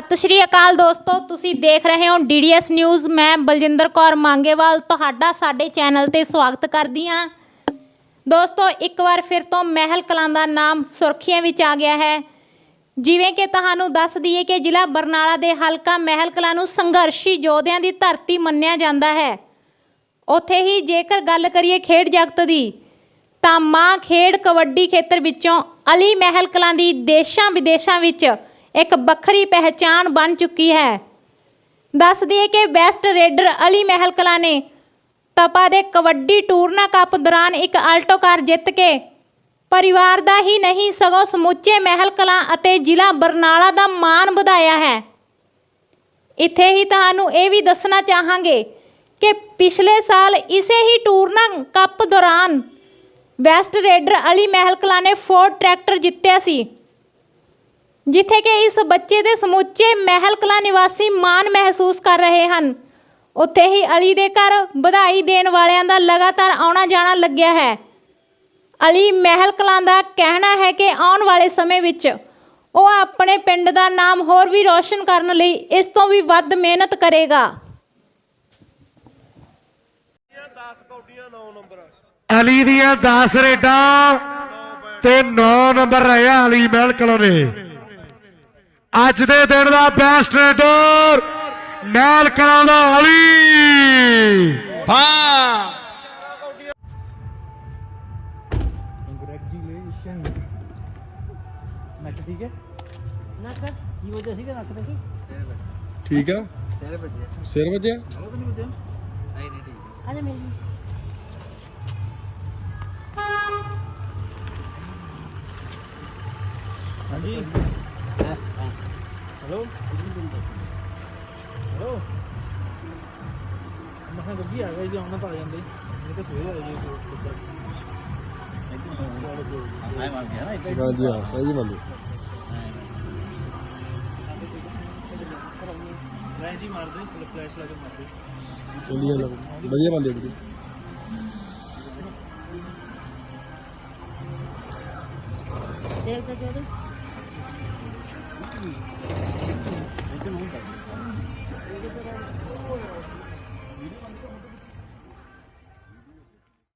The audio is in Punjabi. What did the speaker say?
ਸਤਿ ਸ਼੍ਰੀ ਅਕਾਲ ਦੋਸਤੋ, ਤੁਸੀਂ ਦੇਖ ਰਹੇ ਹੋ ਡੀਡੀਐਸ ਨਿਊਜ਼। ਮੈਂ ਬਲਜਿੰਦਰ ਕੌਰ ਮੰਗੇਵਾਲ, ਤੁਹਾਡਾ ਸਾਡੇ ਚੈਨਲ ਤੇ ਸਵਾਗਤ ਕਰਦੀ ਹਾਂ। ਦੋਸਤੋ, ਇੱਕ ਵਾਰ ਫਿਰ ਤੋਂ ਮਹਿਲ ਕਲਾਂ ਦਾ ਨਾਮ ਸੁਰਖੀਆਂ ਵਿੱਚ ਆ ਗਿਆ ਹੈ। ਜਿਵੇਂ ਕਿ ਤੁਹਾਨੂੰ ਦੱਸ ਦਈਏ ਕਿ ਜ਼ਿਲ੍ਹਾ ਬਰਨਾਲਾ ਦੇ ਹਲਕਾ ਮਹਿਲ ਕਲਾਂ ਨੂੰ ਸੰਘਰਸ਼ੀ ਯੋਧਿਆਂ ਦੀ ਧਰਤੀ ਮੰਨਿਆ ਜਾਂਦਾ ਹੈ। ਉੱਥੇ ਹੀ ਜੇਕਰ ਗੱਲ ਕਰੀਏ ਖੇਡ ਜਗਤ ਦੀ, ਤਾਂ ਮਾਂ ਖੇਡ ਕਬੱਡੀ ਖੇਤਰ ਵਿੱਚੋਂ ਅਲੀ ਮਹਿਲ ਕਲਾਂ ਦੀ ਦੇਸ਼ਾਂ ਵਿਦੇਸ਼ਾਂ ਵਿੱਚ ਇੱਕ ਵੱਖਰੀ ਪਹਿਚਾਣ ਬਣ ਚੁੱਕੀ ਹੈ। ਦੱਸ ਦਈਏ ਕਿ ਵੈਸਟ ਰੇਡਰ ਅਲੀ ਮਹਿਲ ਕਲਾਂ ਨੇ ਤਪਾ ਦੇ ਕਬੱਡੀ ਟੂਰਨਾ ਕੱਪ ਦੌਰਾਨ ਇੱਕ ਆਲਟੋ ਕਾਰ ਜਿੱਤ ਕੇ ਪਰਿਵਾਰ ਦਾ ਹੀ ਨਹੀਂ, ਸਗੋਂ ਸਮੁੱਚੇ ਮਹਿਲ ਕਲਾਂ ਅਤੇ ਜ਼ਿਲ੍ਹਾ ਬਰਨਾਲਾ ਦਾ ਮਾਣ ਵਧਾਇਆ ਹੈ। ਇੱਥੇ ਹੀ ਤੁਹਾਨੂੰ ਇਹ ਵੀ ਦੱਸਣਾ ਚਾਹਾਂਗੇ ਕਿ ਪਿਛਲੇ ਸਾਲ ਇਸੇ ਹੀ ਟੂਰਨਾ ਕੱਪ ਦੌਰਾਨ ਵੈਸਟ ਰੇਡਰ ਅਲੀ ਮਹਿਲ ਕਲਾਂ ਨੇ ਫੋਰਡ ਟਰੈਕਟਰ ਜਿੱਤਿਆ ਸੀ। ਜਿੱਥੇ ਕਿ ਇਸ ਬੱਚੇ ਦੇ ਸਮੁੱਚੇ ਮਹਿਲ ਕਲਾ ਨਿਵਾਸੀ ਮਾਣ ਮਹਿਸੂਸ ਕਰ ਰਹੇ ਹਨ। ਉੱਥੇ ਹੀ ਅਲੀ ਦੇ ਘਰ ਵਧਾਈ ਦੇਣ ਵਾਲਿਆਂ ਦਾ ਲਗਾਤਾਰ ਆਉਣਾ ਜਾਣਾ ਲੱਗਿਆ ਹੈ। ਅਲੀ ਮਹਿਲ ਕਲਾਂ ਦਾ ਕਹਿਣਾ ਹੈ ਕਿ ਆਉਣ ਵਾਲੇ ਸਮੇਂ ਵਿੱਚ ਉਹ ਆਪਣੇ ਪਿੰਡ ਦਾ ਨਾਮ ਹੋਰ ਵੀ ਰੋਸ਼ਨ ਕਰਨ ਲਈ ਇਸ ਤੋਂ ਵੀ ਵੱਧ ਮਿਹਨਤ ਕਰੇਗਾ। ਅਲੀ ਦੀਆਂ 10 ਰੇਡਾਂ ਤੇ 9 ਨੰਬਰ ਰਹਿਆ ਅਲੀ ਮਹਿਲ ਕਲੋਨੇ। ਅੱਜ ਦੇ ਦਿਨ ਦਾ ਬੈਸਟ ਰੇਡਰ ਮਹਿਲ ਕਲਾਂ ਦਾ ਅਲੀ ਕੰਗ੍ਰੈਚੁਲੇਸ਼ਨ ਨੱਕ ਠੀਕ ਹੈ? ਨੱਕ? ਕੀ ਵਜ੍ਹਾ ਸੀਗਾ ਨੱਕ ਤੇ ਠੀਕ ਆ? ਸਿਰ ਵੱਜਿਆ। ਸਿਰ ਵੱਜਿਆ? ਉਹ ਤਾਂ ਨਹੀਂ ਵੱਜਿਆ। ਨਹੀਂ ਨਹੀਂ ਠੀਕ ਹੈ। ਅਜੇ ਮੇਰੀ ਹਾਂਜੀ। ਹੈਲੋ ਹੈਲੋ ਮੈਂ ਕਿਹਾ ਗੱਡੀ ਆ ਗਈ ਜੀ ਆਉਣਾ ਆ ਜਾਂਦੇ। ਇਹ ਤਾਂ ਸਵੇਰ ਆ ਜੀ ਆਏ ਮਾਰ ਗਿਆ ਨਾ ਇੱਕ ਹਾਂਜੀ ਹਾਂ ਸਹੀ ਮੰਨ ਫਲੈਸ਼ ਹੀ ਮਾਰਦੇ ਫਲੈਸ਼ ਲਾ ਕੇ ਮਾਰਦੇ। ਇੰਡੀਆ ਵਧੀਆ ਬੰਦੇ ਵੀਰੇ। ਦੇਖ ਤਾਂ ਜੋੜੇ とても音。